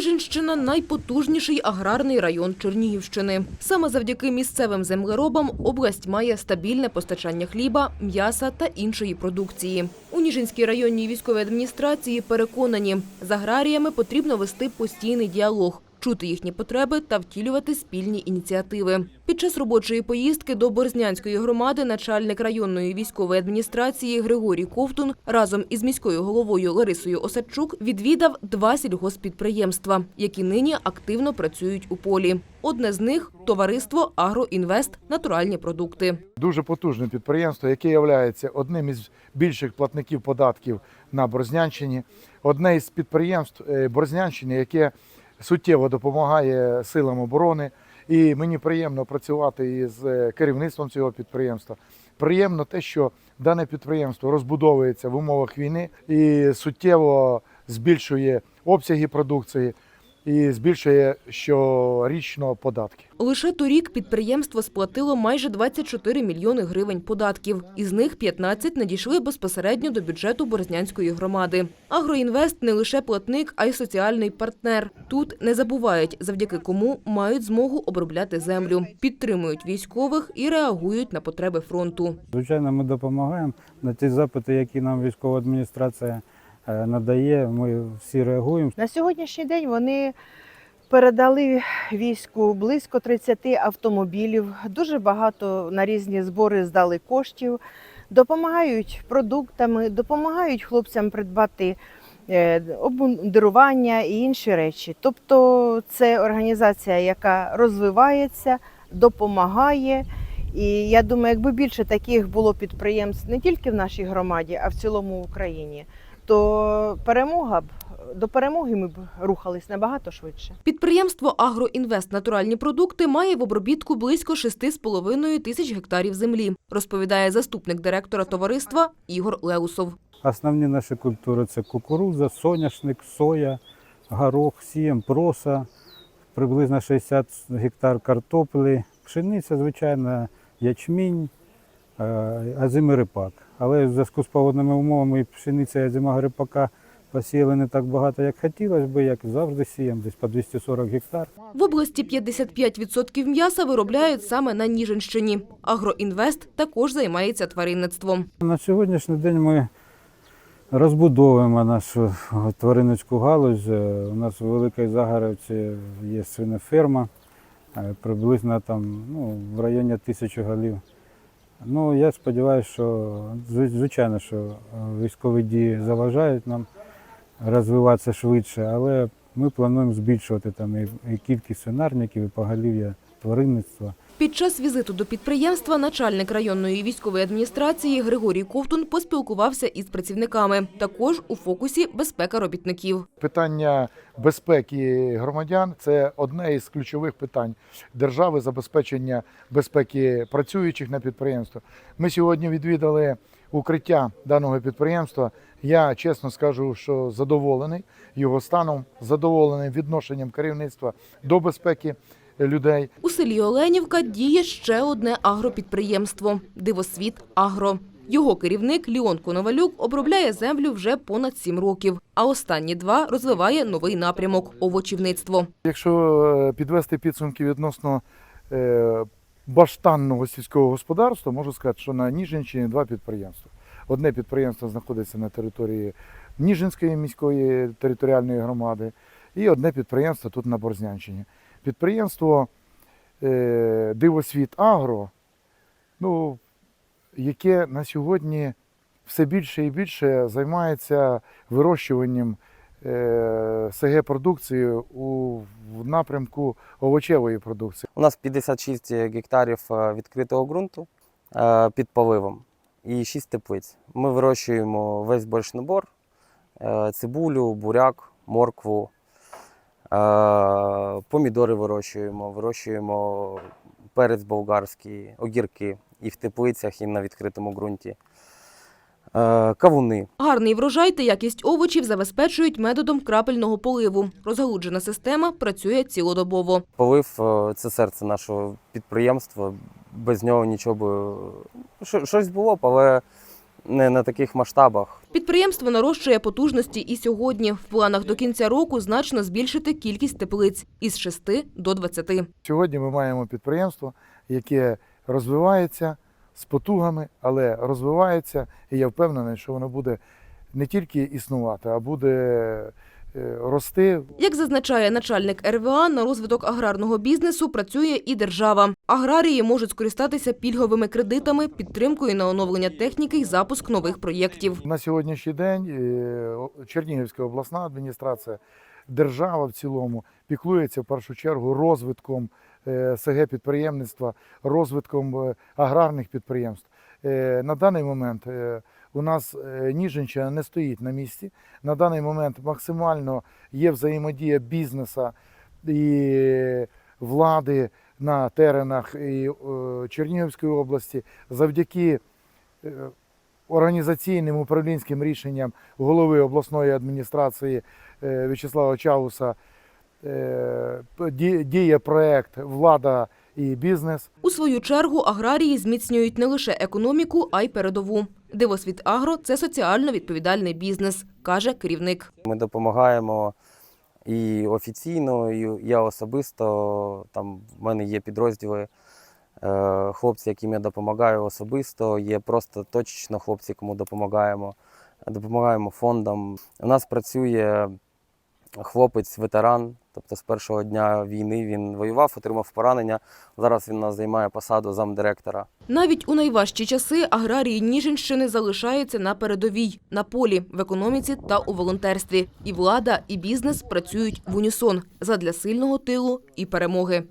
Ніжинщина найпотужніший аграрний район Чернігівщини. Саме завдяки місцевим землеробам область має стабільне постачання хліба, м'яса та іншої продукції. У Ніжинській районній військовій адміністрації переконані, з аграріями потрібно вести постійний діалог. Чути їхні потреби та втілювати спільні ініціативи. Під час робочої поїздки до Борзнянської громади начальник районної військової адміністрації Григорій Ковтун разом із міською головою Ларисою Осадчук відвідав два сільгоспідприємства, які нині активно працюють у полі. Одне з них товариство Агроінвест Натуральні продукти. Дуже потужне підприємство, яке є одним із більших платників податків на Борзнянщині. Одне із підприємств е, Борзнянщини, яке суттєво допомагає силам оборони. І мені приємно працювати із е, керівництвом цього підприємства. Приємно те, що дане підприємство розбудовується в умовах війни і суттєво збільшує обсяги продукції і збільшує щорічно податки. Лише торік підприємство сплатило майже 24 мільйони гривень податків. Із них 15 надійшли безпосередньо до бюджету Борзнянської громади. Агроінвест не лише платник, а й соціальний партнер. Тут не забувають, завдяки кому мають змогу обробляти землю, підтримують військових і реагують на потреби фронту. Звичайно, ми допомагаємо на ті запити, які нам військова адміністрація надає. Ми всі реагуємо. На сьогоднішній день вони передали війську близько 30 автомобілів. Дуже багато на різні збори здали коштів, допомагають продуктами, допомагають хлопцям придбати е, обмундирування і інші речі. Тобто, це організація, яка розвивається, допомагає. І я думаю, якби більше таких було підприємств не тільки в нашій громаді, а в цілому в Україні, то перемога б до перемоги ми б рухались набагато швидше. Підприємство Агроінвест Натуральні продукти має в обробітку близько 6,5 тисяч гектарів землі, розповідає заступник директора товариства Ігор Леусов. Основні наші культури це кукурудза, соняшник, соя, горох, сієм, проса, приблизно 60 гектар картоплі, пшениця, звичайно, ячмінь, азими рипак. Але в зв'язку з погодними умовами і пшениця і азима рипака посіяли не так багато, як хотілося б, як завжди сіємо, десь по 240 гектар. В області 55% м'яса виробляють саме на Ніжинщині. Агроінвест також займається тваринництвом. На сьогоднішній день ми розбудовуємо нашу тваринницьку галузь. Е, У нас в Великій Загорівці є свиноферма, е, приблизно там ну, в районі тисячі голів. Ну, я сподіваюся, що звичайно, що е, військові дії заважають нам розвиватися швидше, але ми плануємо збільшувати там і, кількість свинарників, і поголів'я тваринництва. Під час візиту до підприємства начальник районної військової адміністрації Григорій Ковтун поспілкувався із працівниками. Також у фокусі безпека робітників. Питання безпеки громадян це одне із ключових питань держави забезпечення безпеки працюючих на підприємствах. Ми сьогодні відвідали укриття даного підприємства. Я чесно скажу, що задоволений його станом, задоволений відношенням керівництва до безпеки людей. У селі Оленівка діє ще одне агропідприємство – «Дивосвіт Агро». Його керівник Ліон Коновалюк обробляє землю вже понад сім років, а останні два розвиває новий напрямок – овочівництво. Якщо е, підвести підсумки відносно е, баштанного сільського господарства, можу сказати, що на Ніжинщині два підприємства. Одне підприємство знаходиться на території Ніжинської міської територіальної громади, і одне підприємство тут на Борзнянщині. Підприємство е, Дивосвіт Агро, ну, яке на сьогодні все більше і більше займається вирощуванням е, СГ продукції у напрямку овочевої продукції. У нас 56 гектарів е, відкритого ґрунту під поливом і 6 теплиць. Ми вирощуємо весь борщнобор, е, цибулю, буряк, моркву, помідори вирощуємо, вирощуємо перець болгарський, огірки і в теплицях, і на відкритому ґрунті. Е, Кавуни. Гарний врожай та якість овочів забезпечують методом крапельного поливу. Розгалуджена система працює цілодобово. Полив е, це серце нашого підприємства. Без нього нічого б щось було б, але не на таких масштабах. Підприємство нарощує потужності і сьогодні. В планах до кінця року значно збільшити кількість теплиць із 6 до 20. Сьогодні ми маємо підприємство, яке розвивається з потугами, але розвивається, і я впевнений, що воно буде не тільки існувати, а буде рости Як зазначає начальник РВА, на розвиток аграрного бізнесу працює і держава. Аграрії можуть скористатися пільговими кредитами, підтримкою на оновлення техніки і запуск нових проєктів. На сьогоднішній день е, Чернігівська обласна адміністрація, держава в цілому піклується в першу чергу розвитком е, СГ підприємництва, розвитком е, аграрних підприємств. Е, На даний момент е, у нас е, Ніжинщина не стоїть на місці. На даний момент максимально є взаємодія бізнесу і влади на теренах і, е, Чернігівської області завдяки е, організаційним управлінським рішенням голови обласної адміністрації В'ячеслава Чауса діє проект Влада і бізнес. У свою чергу аграрії зміцнюють не лише економіку, а й передову. Дивосвіт Агро це соціально відповідальний бізнес, каже керівник. Ми допомагаємо і офіційно, і я особисто. Там в мене є підрозділи, е, хлопці, яким я допомагаю особисто. Є просто точечно хлопці, кому допомагаємо. Допомагаємо фондам. У нас працює хлопець, ветеран. Тобто з першого дня війни він воював, отримав поранення. Зараз він нас займає посаду замдиректора. Навіть у найважчі часи аграрії Ніжинщини залишаються на передовій, на полі, в економіці та у волонтерстві. І влада, і бізнес працюють в унісон задля сильного тилу і перемоги.